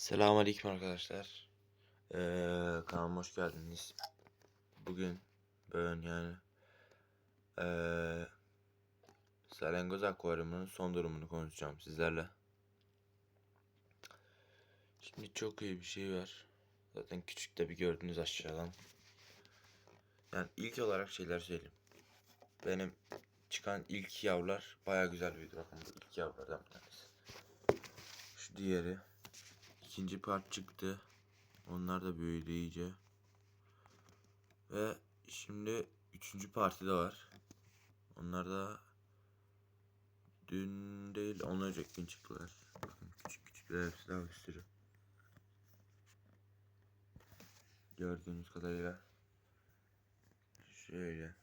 Selamünaleyküm arkadaşlar. Ee, kanalıma hoş geldiniz. Bugün ben yani ee, Salengoz akvaryumunun son durumunu konuşacağım sizlerle. Şimdi çok iyi bir şey var. Zaten küçük de bir gördünüz aşağıdan. Yani ilk olarak şeyler söyleyeyim. Benim çıkan ilk yavrular baya güzel büyüdü. Bakın ilk yavrulardan bir tanesi. Şu diğeri. İkinci part çıktı. Onlar da büyüdü iyice. Ve şimdi üçüncü parti de var. Onlar da dün değil on önceki gün çıktılar. Bakın küçük küçükler hepsi daha bir sürü. Gördüğünüz kadarıyla. Şöyle.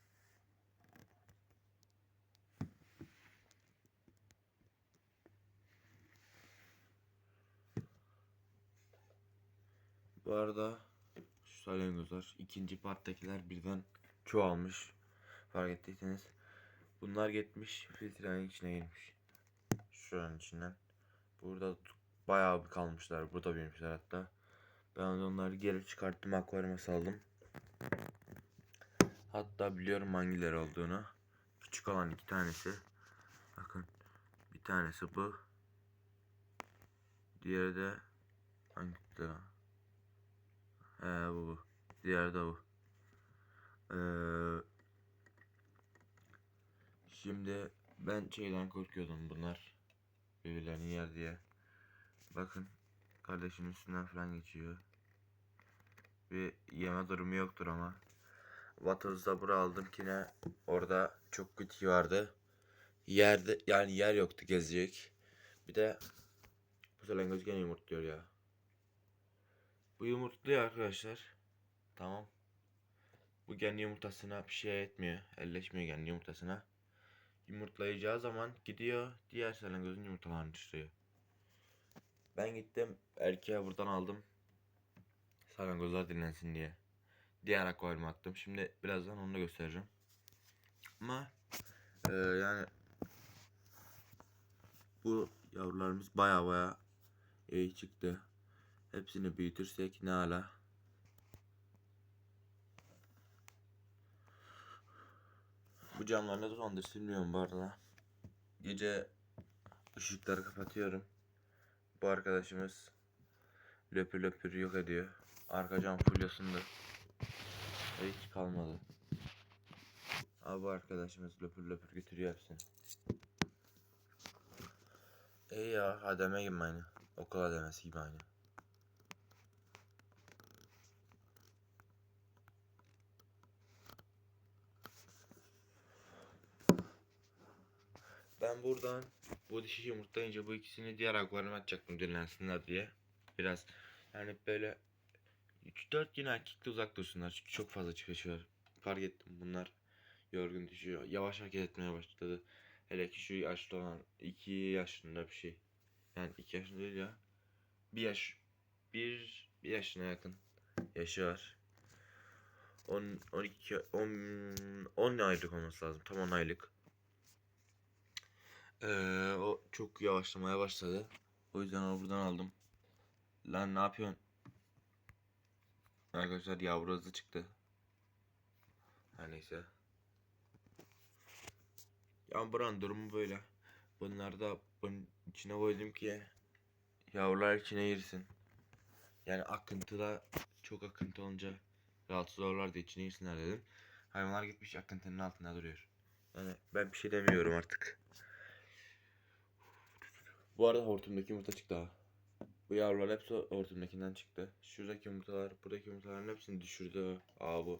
Bu arada şu salyangozlar ikinci parttakiler birden çoğalmış. Fark ettiyseniz. Bunlar gitmiş filtrenin içine girmiş. Şuranın içinden. Burada bayağı bir kalmışlar. Burada büyümüşler hatta. Ben onları geri çıkarttım akvaryuma saldım. Hatta biliyorum hangileri olduğunu. Küçük olan iki tanesi. Bakın. Bir tanesi bu. Diğeri de hangisi lan? He bu bu. Diğeri de bu. Ee, şimdi ben şeyden korkuyordum bunlar. Birbirlerini yer diye. Bakın kardeşimin üstünden falan geçiyor. Bir yeme durumu yoktur ama. Vatoz'da bura aldım ki ne orada çok kötü vardı. Yerde yani yer yoktu gezecek. Bir de bu salengoz gene yumurtluyor ya. Bu yumurtluyor arkadaşlar. Tamam. Bu kendi yumurtasına bir şey etmiyor. Elleşmiyor kendi yumurtasına. Yumurtlayacağı zaman gidiyor diğer salangozun yumurtalarını dışlıyor. Ben gittim erkeğe buradan aldım. Salangozlar dinlensin diye. Diğer akvaryuma attım. Şimdi birazdan onu da göstereceğim. Ama e, yani bu yavrularımız baya baya iyi çıktı. Hepsini büyütürsek ne ala. Bu camlar ne zamandır silmiyorum bu arada. Gece ışıkları kapatıyorum. Bu arkadaşımız löpür löpür yok ediyor. Arka cam full ısındı. Hiç kalmadı. Abi bu arkadaşımız löpür löpür götürüyor hepsini. İyi ya hademe gibi aynı. Okul hademesi gibi aynı. Ben buradan bu dişi yumurtlayınca bu ikisini diğer akvaryuma atacaktım dinlensinler diye. Biraz yani böyle 3-4 gün erkekle uzak dursunlar çünkü çok fazla çıkışıyor. Fark ettim bunlar yorgun düşüyor. Yavaş hareket etmeye başladı. Hele ki şu yaşlı olan 2 yaşında bir şey. Yani 2 yaşında değil ya. 1 yaş 1 1 yaşına yakın yaşı var. 10 12 10 10 aylık olması lazım. Tam 10 aylık. Ee, o çok yavaşlamaya başladı. O yüzden onu buradan aldım. Lan ne yapıyorsun? Arkadaşlar yavru hızlı çıktı. Her neyse. Ya buranın durumu böyle. Bunları da bunun içine koydum ki yavrular içine girsin. Yani akıntıda çok akıntı olunca rahatsız olurlar da içine girsinler dedim. Hayvanlar gitmiş akıntının altında duruyor. Yani ben bir şey demiyorum artık. Bu arada hortumdaki yumurta çıktı ha. Bu yavrular hepsi hortumdakinden çıktı. Şuradaki yumurtalar, buradaki yumurtaların hepsini düşürdü. Aa bu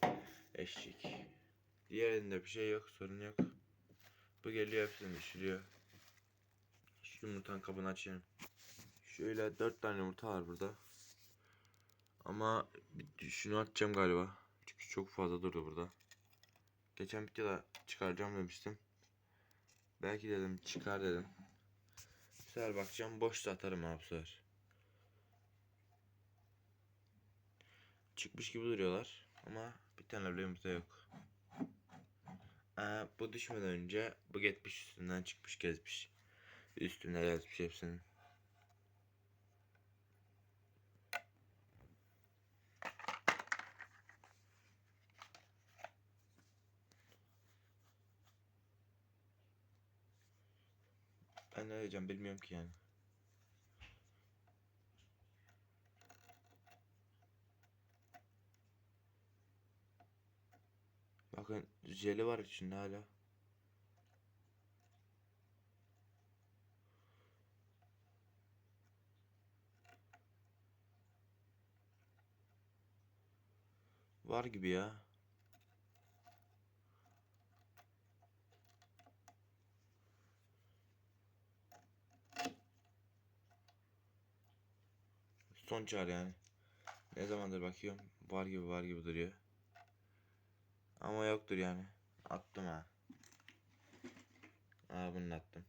eşek. Diğerinde bir şey yok, sorun yok. Bu geliyor hepsini düşürüyor. Şu yumurtanın kabını açayım. Şöyle dört tane yumurta var burada. Ama şunu atacağım galiba. Çünkü çok fazla durdu burada. Geçen videoda çıkaracağım demiştim. Belki dedim çıkar dedim. Sefer bakacağım boşta atarım abi sefer. Çıkmış gibi duruyorlar ama bir tane bile yumurta yok. Aa, bu düşmeden önce bu gitmiş üstünden çıkmış gezmiş. Üstüne yazmış hepsinin. Ben ne diyeceğim bilmiyorum ki yani. Bakın jeli var içinde hala. Var gibi ya. Son çağrı yani. Ne zamandır bakıyorum. Var gibi var gibi duruyor. Ama yoktur yani. Attım ha. Aa bunu attım.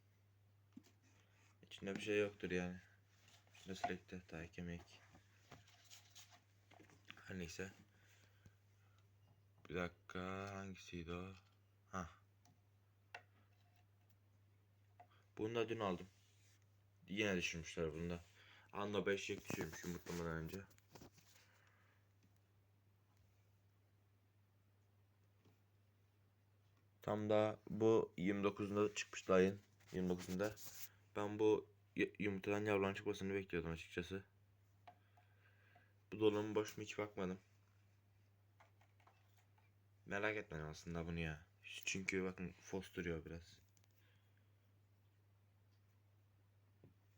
İçinde bir şey yoktur yani. Sürekli daha kemik. Her neyse. Bir dakika hangisiydi o? Ha. Bunu da dün aldım. Yine düşürmüşler bunda. Anda 5 yek düşürmüş yumurtlamadan önce. Tam da bu 29'unda çıkmıştı ayın 29'unda. Ben bu yumurtadan yavruların çıkmasını bekliyordum açıkçası. Bu dolabın boş mu hiç bakmadım. Merak etmedim aslında bunu ya. Çünkü bakın fos duruyor biraz.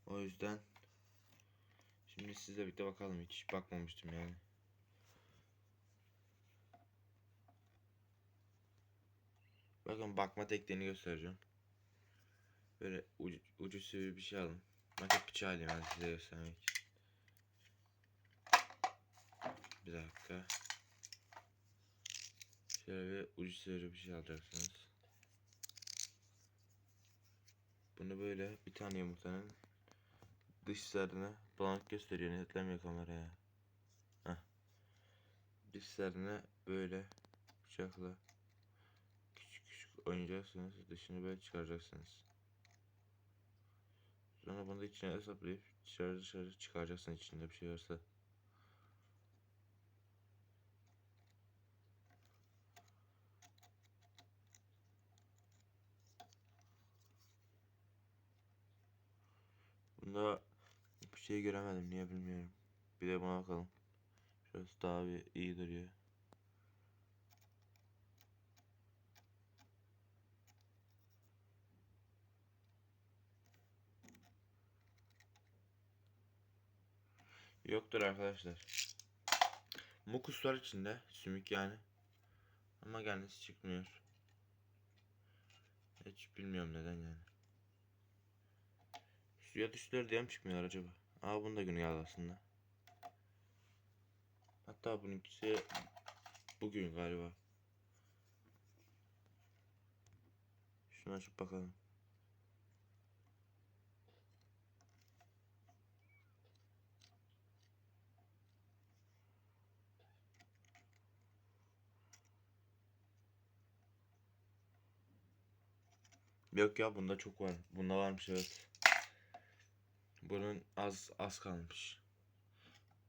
O yüzden şimdi sizle birlikte bakalım hiç bakmamıştım yani. Bakın bakma tekniğini göstereceğim. Böyle ucu, ucu sivri bir şey alın. Maket bıçağı alayım ben size göstermek için. Bir dakika. Şöyle bir ucu sivri bir şey alacaksınız. Bunu böyle bir tane yumurtanın dışlarına bulanık gösteriyor netlemiyor kameraya. Heh. Dışlarına böyle bıçakla küçük küçük oynayacaksınız. Dışını böyle çıkaracaksınız. Sonra bunu da içine hesaplayıp dışarı dışarı çıkaracaksın içinde bir şey varsa. Bunda bir şey göremedim niye bilmiyorum. Bir de buna bakalım. Şurası daha bir iyi duruyor. Yoktur arkadaşlar. Mukus var içinde. Sümük yani. Ama kendisi çıkmıyor. Hiç bilmiyorum neden yani. Suya düştüler diye mi çıkmıyorlar acaba? Aa bunun da günü geldi aslında. Hatta bununkisi bugün galiba. Şunu açıp bakalım. Yok ya bunda çok var. Bunda varmış evet. Bunun az az kalmış.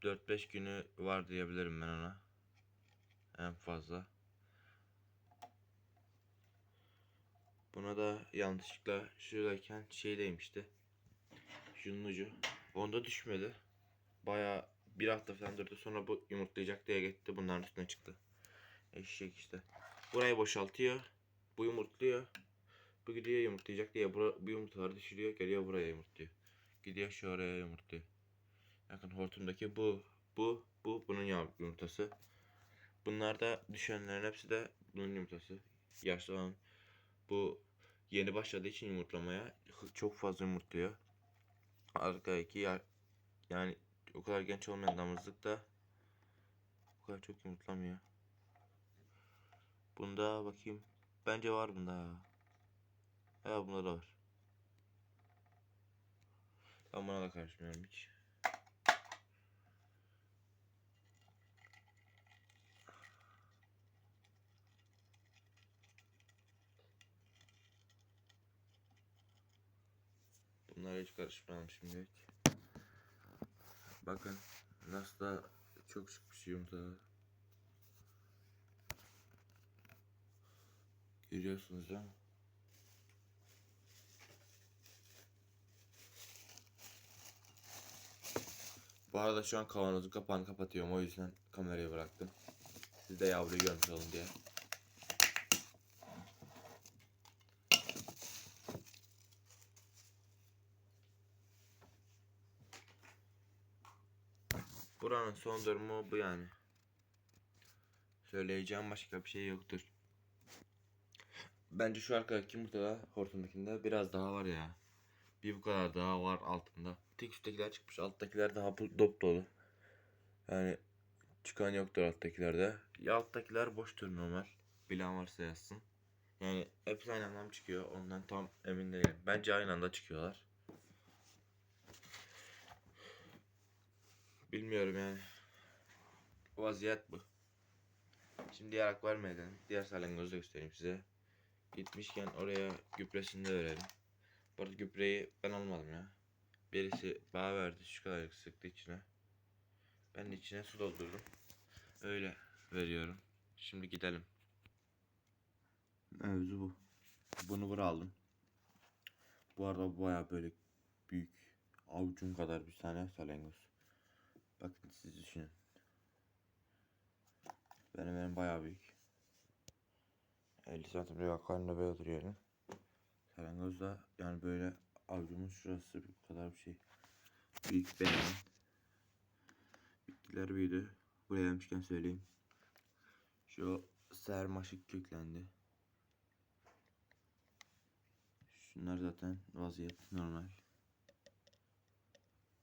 4-5 günü var diyebilirim ben ona. En fazla. Buna da yanlışlıkla şuradayken şeydeymişti. Şunun ucu. Onda düşmedi. Baya bir hafta falan durdu. Sonra bu yumurtlayacak diye gitti. Bunların üstüne çıktı. Eşek işte. Burayı boşaltıyor. Bu yumurtluyor. Bu gidiyor yumurtlayacak diye bura, bu yumurtaları düşürüyor. Geliyor buraya yumurtluyor. Gidiyor şu oraya yumurtluyor. Bakın hortumdaki bu, bu, bu bunun yumurtası. Bunlar da düşenlerin hepsi de bunun yumurtası. Yaşlı olan bu yeni başladığı için yumurtlamaya çok fazla yumurtluyor. Arkadaki ya, yani o kadar genç olmayan damızlık da o kadar çok yumurtlamıyor. Bunda bakayım. Bence var bunda. Ya bunda da var. Ben buna da karışmıyorum hiç. Bunlara hiç karışmam şimdilik. Bakın nasıl da çok çıkmış yumurta. Görüyorsunuz değil mi? Bu arada şu an kavanozun kapağını kapatıyorum. O yüzden kamerayı bıraktım. Siz de yavruyu görmüş olun diye. Buranın son durumu bu yani. Söyleyeceğim başka bir şey yoktur. Bence şu arkadaki yumurtada hortumdakinde biraz daha var ya. Bir bu kadar daha var altında. Tek üsttekiler çıkmış. Alttakiler daha dop dolu. Yani çıkan yoktur alttakilerde. Ya alttakiler boştur normal. Bilen varsa yazsın. Yani hepsi aynı anda çıkıyor? Ondan tam emin değilim. Bence aynı anda çıkıyorlar. Bilmiyorum yani. Vaziyet bu. Şimdi diğer akvaryum edelim. Diğer salyangozu da göstereyim size. Gitmişken oraya gübresini de verelim. Bu arada gübreyi ben almadım ya. Birisi bana verdi şu kadar sıktı içine. Ben içine su doldurdum. Öyle veriyorum. Şimdi gidelim. Mevzu bu. Bunu buraya aldım. Bu arada baya böyle büyük avucum kadar bir tane salyangoz. Bakın siz düşünün. Benim benim bayağı büyük. 50 santimlik akvaryumda böyle oturuyor yani. Salyangoz da yani böyle avucumun şurası bir kadar bir şey. Büyük benim. Bitkiler büyüdü. Buraya gelmişken söyleyeyim. Şu sermaşık köklendi. Şunlar zaten vaziyet normal.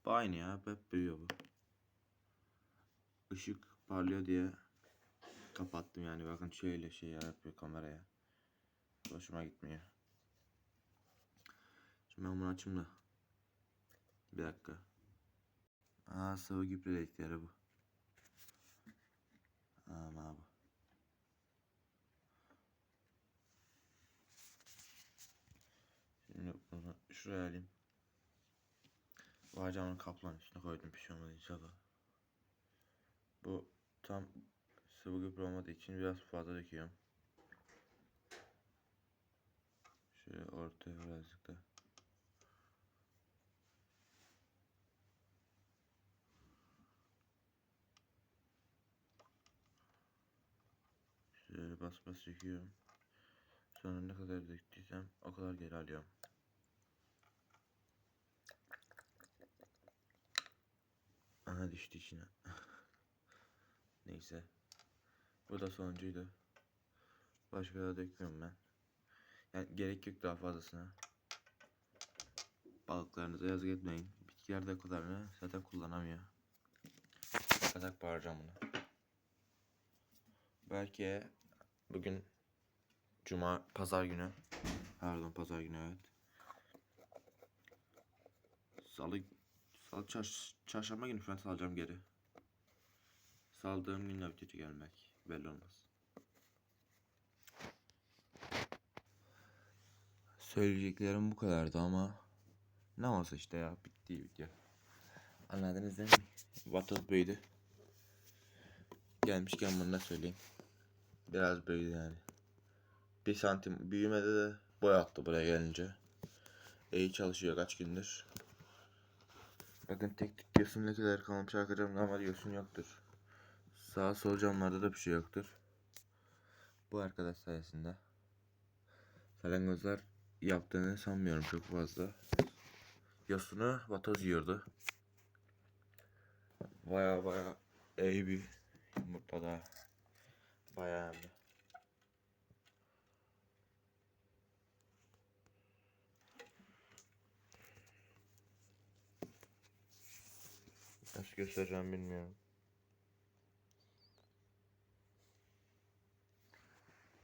Bu aynı ya. Hep büyüyor bu. Işık parlıyor diye kapattım yani. Bakın şöyle şey yapıyor kameraya. Hoşuma gitmiyor. Şimdi ben bunu açayım da. Bir dakika. Aa sıvı gübre dedikleri bu. Ama bu. Şimdi bunu şuraya alayım. Bacağımın kaplan üstüne koydum bir şey olmadı inşallah. Bu tam sıvı gübre olmadığı için biraz fazla döküyorum. Şöyle ortaya birazcık da. Bas bas döküyorum. Sonra ne kadar döktüysem o kadar geri alıyorum. Aha düştü içine. Neyse. Bu da sonuncuydu. Başka da dökmüyorum ben. Yani gerek yok daha fazlasına. Balıklarınıza yazık etmeyin. Bitkiler de kadarını zaten kullanamıyor. Katak bağıracağım bunu. Belki bugün Cuma, pazar günü. Pardon pazar günü evet. Salı, salı çarş, çarşamba günü falan salacağım geri. Saldığım günle bitici gelmek. Belli olmaz. Söyleyeceklerim bu kadardı ama ne olsa işte ya bitti video. Anladınız değil mi? Vatoz büyüdü. Gelmişken bunu da söyleyeyim. Biraz büyüdü yani. Bir santim büyümede de boy attı buraya gelince. İyi çalışıyor kaç gündür. Bakın tek tek diyorsun kadar kalmış arkadaşlar ama diyorsun yoktur. Sağ sol camlarda da bir şey yoktur. Bu arkadaş sayesinde. Salangozlar yaptığını sanmıyorum çok fazla. Yosunu vatoz yiyordu. Baya baya iyi bir yumurta da. Baya hem de. Nasıl göstereceğim bilmiyorum.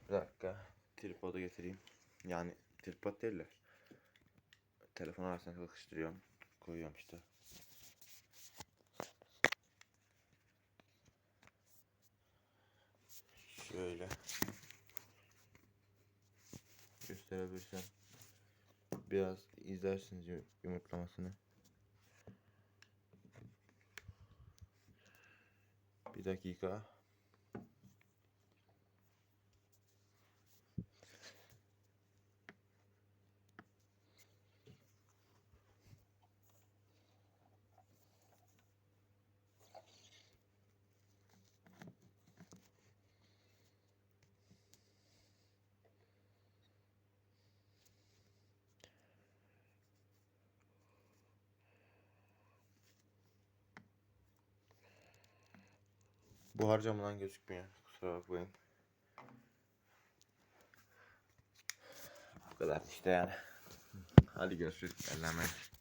Bir dakika. Tripodu getireyim. Yani tripod değiller. Telefon arasına sıkıştırıyorum. Koyuyorum işte. Şöyle. Gösterebilirsem. Biraz izlersiniz yu- yumurtlamasını. Bir dakika. Bu harcamadan gözükmüyor. Kusura bakmayın. Bu kadar işte yani. Hadi görüşürüz. Emanet.